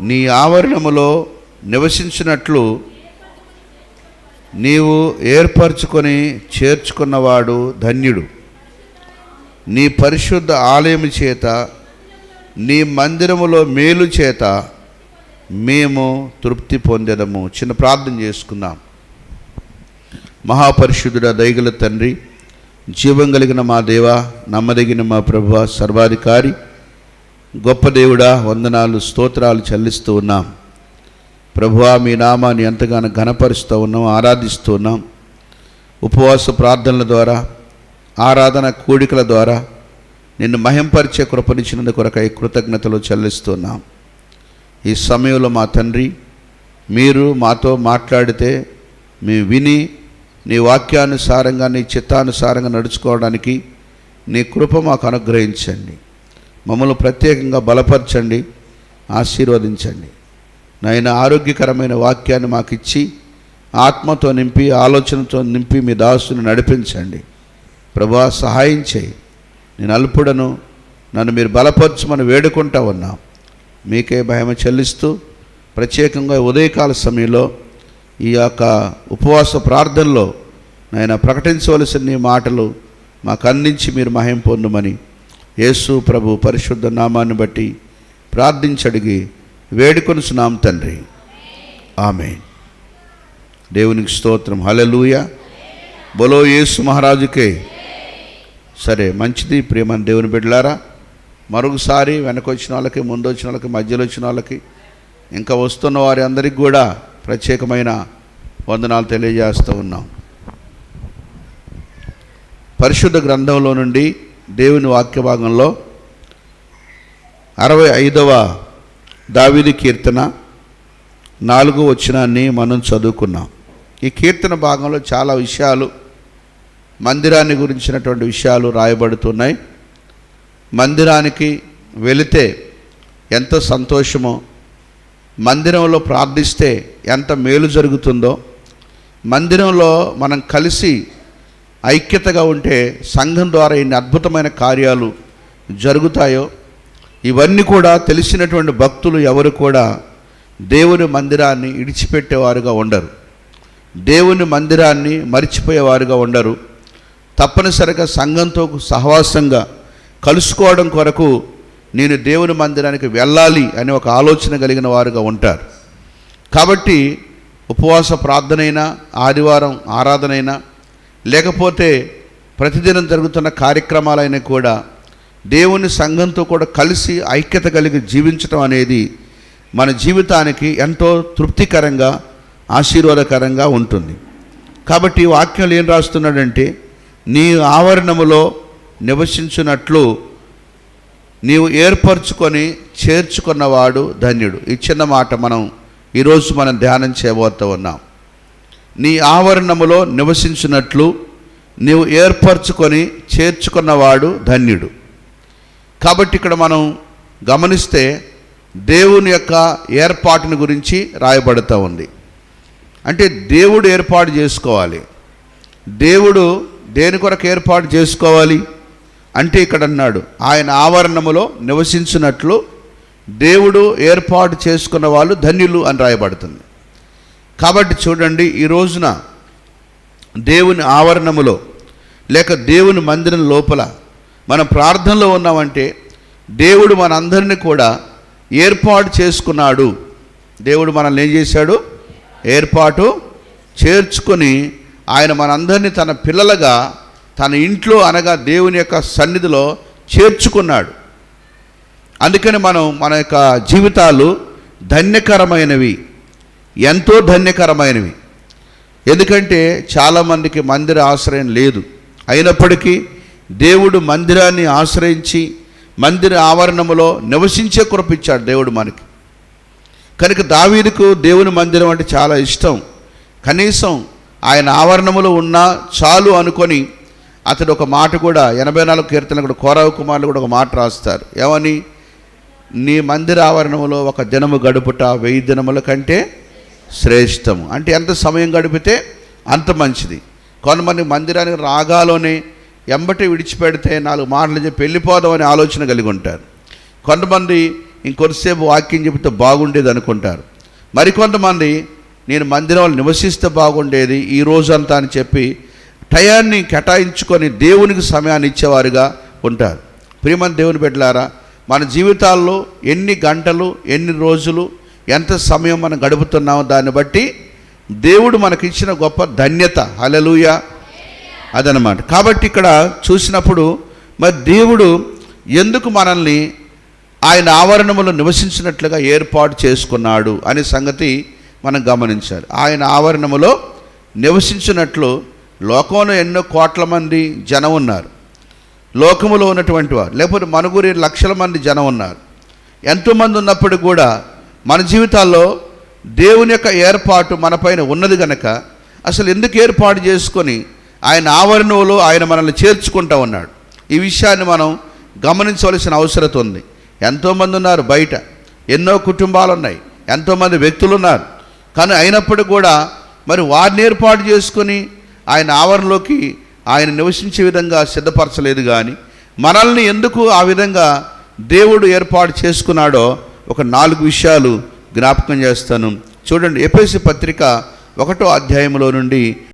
నీ ఆవరణములో నివసించినట్లు నీవు ఏర్పరచుకొని చేర్చుకున్నవాడు ధన్యుడు. నీ పరిశుద్ధ ఆలయము చేత నీ మందిరములో మేలు చేత మేము తృప్తి పొందడము చిన్న ప్రార్థన చేసుకుందాం. మహాపరిశుద్ధుడ దైగల తండ్రి జీవం కలిగిన మా దేవ నమ్మదగిన మా ప్రభు సర్వాధికారి గొప్ప దేవుడా వందనాలు స్తోత్రాలు చెల్లిస్తూ ఉన్నాం. ప్రభువా మీ నామాన్ని ఎంతగానో ఘనపరుస్తూ ఉన్నాం ఆరాధిస్తూ ఉన్నాం. ఉపవాస ప్రార్థనల ద్వారా ఆరాధన కోడికల ద్వారా నిన్ను మహింపరిచే కృపనిచ్చినందు కొరకై కృతజ్ఞతలు చెల్లిస్తున్నాం ఈ సమయంలో మా తండ్రి మీరు మాతో మాట్లాడితే మేము విని నీ వాక్యానుసారంగా నీ చిత్తానుసారంగా నడుచుకోవడానికి నీ కృప మాకు అనుగ్రహించండి. మమ్మల్ని ప్రత్యేకంగా బలపరచండి ఆశీర్వదించండి. నాయన ఆరోగ్యకరమైన వాక్యాన్ని మాకు ఇచ్చి ఆత్మతో నింపి ఆలోచనతో నింపి మీ దాసుని నడిపించండి. ప్రభా సహాయం చేయి. నేను అల్పుడను నన్ను మీరు బలపరచమని వేడుకుంటా ఉన్నాం. మీకే భయం చెల్లిస్తూ ప్రత్యేకంగా ఉదయకాల సమయంలో ఈ యొక్క ఉపవాస ప్రార్థనలో నాయన ప్రకటించవలసిన నీ మాటలు మాకు అందించి మీరు మహిం పొందుమని యేసు ప్రభు పరిశుద్ధ నామాన్ని బట్టి ప్రార్థించడిగి వేడుకొని సునాం తండ్రి. ఆమె దేవునికి స్తోత్రం. హలలుయ బొలో యేసు మహారాజుకే. సరే మంచిది ప్రియమని దేవుని బిడ్డలారా. మరొకసారి వెనక వచ్చిన వాళ్ళకి ముందు వచ్చిన వాళ్ళకి మధ్యలో వచ్చిన వాళ్ళకి ఇంకా వస్తున్న వారి అందరికి కూడా ప్రత్యేకమైన వందనాలు తెలియజేస్తూ ఉన్నాం. పరిశుద్ధ గ్రంథంలో నుండి దేవుని వాక్య భాగంలో అరవై ఐదవ దావిది కీర్తన నాలుగో వచనాన్ని మనం చదువుకున్నాం. ఈ కీర్తన భాగంలో చాలా విషయాలు మందిరాన్ని గురించినటువంటి విషయాలు రాయబడుతున్నాయి. మందిరానికి వెళితే ఎంత సంతోషమో మందిరంలో ప్రార్థిస్తే ఎంత మేలు జరుగుతుందో మందిరంలో మనం కలిసి ఐక్యతగా ఉంటే సంఘం ద్వారా ఎన్ని అద్భుతమైన కార్యాలు జరుగుతాయో ఇవన్నీ కూడా తెలిసినటువంటి భక్తులు ఎవరు కూడా దేవుని మందిరాన్ని ఇడిచిపెట్టేవారుగా ఉండరు. దేవుని మందిరాన్ని మరిచిపోయేవారుగా ఉండరు. తప్పనిసరిగా సంఘంతో సహవాసంగా కలుసుకోవడం కొరకు నేను దేవుని మందిరానికి వెళ్ళాలి అనే ఒక ఆలోచన కలిగిన వారుగా ఉంటారు. కాబట్టి ఉపవాస ప్రార్థనైనా ఆదివారం ఆరాధనైనా లేకపోతే ప్రతిదినం జరుగుతున్న కార్యక్రమాలైనా కూడా దేవుని సంఘంతో కూడా కలిసి ఐక్యత కలిగి జీవించడం అనేది మన జీవితానికి ఎంతో తృప్తికరంగా ఆశీర్వాదకరంగా ఉంటుంది. కాబట్టి వాక్యంలో ఏం రాస్తున్నాడంటే నీ ఆవరణములో నివసించినట్లు నీవు ఏర్పరచుకొని చేర్చుకున్నవాడు ధన్యుడు. ఈ చిన్న మాట మనం ఈరోజు మనం ధ్యానం చేయబోతూ ఉన్నాం. నీ ఆవరణములో నివసించినట్లు నీవు ఏర్పరచుకొని చేర్చుకున్నవాడు ధన్యుడు. కాబట్టి ఇక్కడ మనం గమనిస్తే దేవుని యొక్క ఏర్పాటుని గురించి రాయబడుతూ ఉంది. అంటే దేవుడు ఏర్పాటు చేసుకోవాలి. దేవుడు దేని కొరకు ఏర్పాటు చేసుకోవాలి? అంటే ఇక్కడ అన్నాడు ఆయన ఆవరణములో నివసించినట్లు దేవుడు ఏర్పాటు చేసుకున్న వాళ్ళు ధన్యులు అని రాయబడుతుంది. కాబట్టి చూడండి ఈ రోజున దేవుని ఆవరణములో లేక దేవుని మందిరం లోపల మనం ప్రార్థనలో ఉన్నామంటే దేవుడు మనందరిని కూడా ఏర్పాటు చేసుకున్నాడు. దేవుడు మనల్ని ఏం చేశాడు? ఏర్పాటు చేర్చుకొని ఆయన మనందరినీ తన పిల్లలుగా తన ఇంట్లో అనగా దేవుని యొక్క సన్నిధిలో చేర్చుకున్నాడు. అందుకని మనం మన యొక్క జీవితాలు ధన్యకరమైనవి. ఎంతో ధన్యకరమైనవి. ఎందుకంటే చాలామందికి మందిర ఆశ్రయం లేదు. అయినప్పటికీ దేవుడు మందిరాన్ని ఆశ్రయించి మందిర ఆవరణములో నివసించే కురపించాడు దేవుడు మనకి. కనుక దావీదుకు దేవుని మందిరం అంటే చాలా ఇష్టం. కనీసం ఆయన ఆవరణములో ఉన్నా చాలు అనుకొని అతడు ఒక మాట కూడా ఎనభై నాలుగు కీర్తన కూడా కోరావు కుమారులు కూడా ఒక మాట రాస్తారు. ఏమని? నీ మందిర ఆవరణములో ఒక దినము గడుపుట వెయ్యి దినముల కంటే శ్రేష్టము. అంటే ఎంత సమయం గడిపితే అంత మంచిది. కొంతమంది మందిరానికి రాగాలోనే ఎంబటి విడిచిపెడితే నాలుగు మాటలు చెప్పి వెళ్ళిపోదామని ఆలోచన కలిగి ఉంటారు. కొంతమంది ఇంకొద్దిసేపు వాక్యం చెబితే బాగుండేది అనుకుంటారు. మరికొంతమంది నేను మందిరంలో నివసిస్తే బాగుండేది ఈ రోజంతా అని చెప్పి టయాన్ని కేటాయించుకొని దేవునికి సమయాన్ని ఇచ్చేవారుగా ఉంటారు. ప్రియమని దేవుని బిడ్డలారా మన జీవితాల్లో ఎన్ని గంటలు ఎన్ని రోజులు ఎంత సమయం మనం గడుపుతున్నామో దాన్ని బట్టి దేవుడు మనకిచ్చిన గొప్ప ధన్యత. హలలుయ అదనమాట కాబట్టి ఇక్కడ చూసినప్పుడు మరి దేవుడు ఎందుకు మనల్ని ఆయన ఆవరణములో నివసించినట్లుగా ఏర్పాటు చేసుకున్నాడు అనే సంగతి మనం గమనించాలి. ఆయన ఆవరణములో నివసించినట్లు లోకంలో ఎన్నో కోట్ల మంది జనం ఉన్నారు. లోకములో ఉన్నటువంటి వారు. లేకపోతే మనుగురి లక్షల మంది జనం ఉన్నారు. ఎంతోమంది ఉన్నప్పుడు కూడా మన జీవితాల్లో దేవుని యొక్క ఏర్పాటు మనపైన ఉన్నది గనక అసలు ఎందుకు ఏర్పాటు చేసుకొని ఆయన ఆవరణలో ఆయన మనల్ని చేర్చుకుంటా ఉన్నాడు? ఈ విషయాన్ని మనం గమనించవలసిన అవసరం ఉంది. ఎంతోమంది ఉన్నారు బయట. ఎన్నో కుటుంబాలు ఉన్నాయి ఎంతోమంది వ్యక్తులు ఉన్నారు కానీ అయినప్పుడు కూడా మరి వారిని ఏర్పాటు చేసుకొని ఆయన ఆవరణలోకి ఆయన నివసించే విధంగా సిద్ధపరచలేదు కానీ మనల్ని ఎందుకు ఆ విధంగా దేవుడు ఏర్పాటు చేసుకున్నాడో ఒక నాలుగు విషయాలు జ్ఞాపకం చేస్తాను. చూడండి ఎపిఎస్సి పత్రిక ఒకటో అధ్యాయంలో నుండి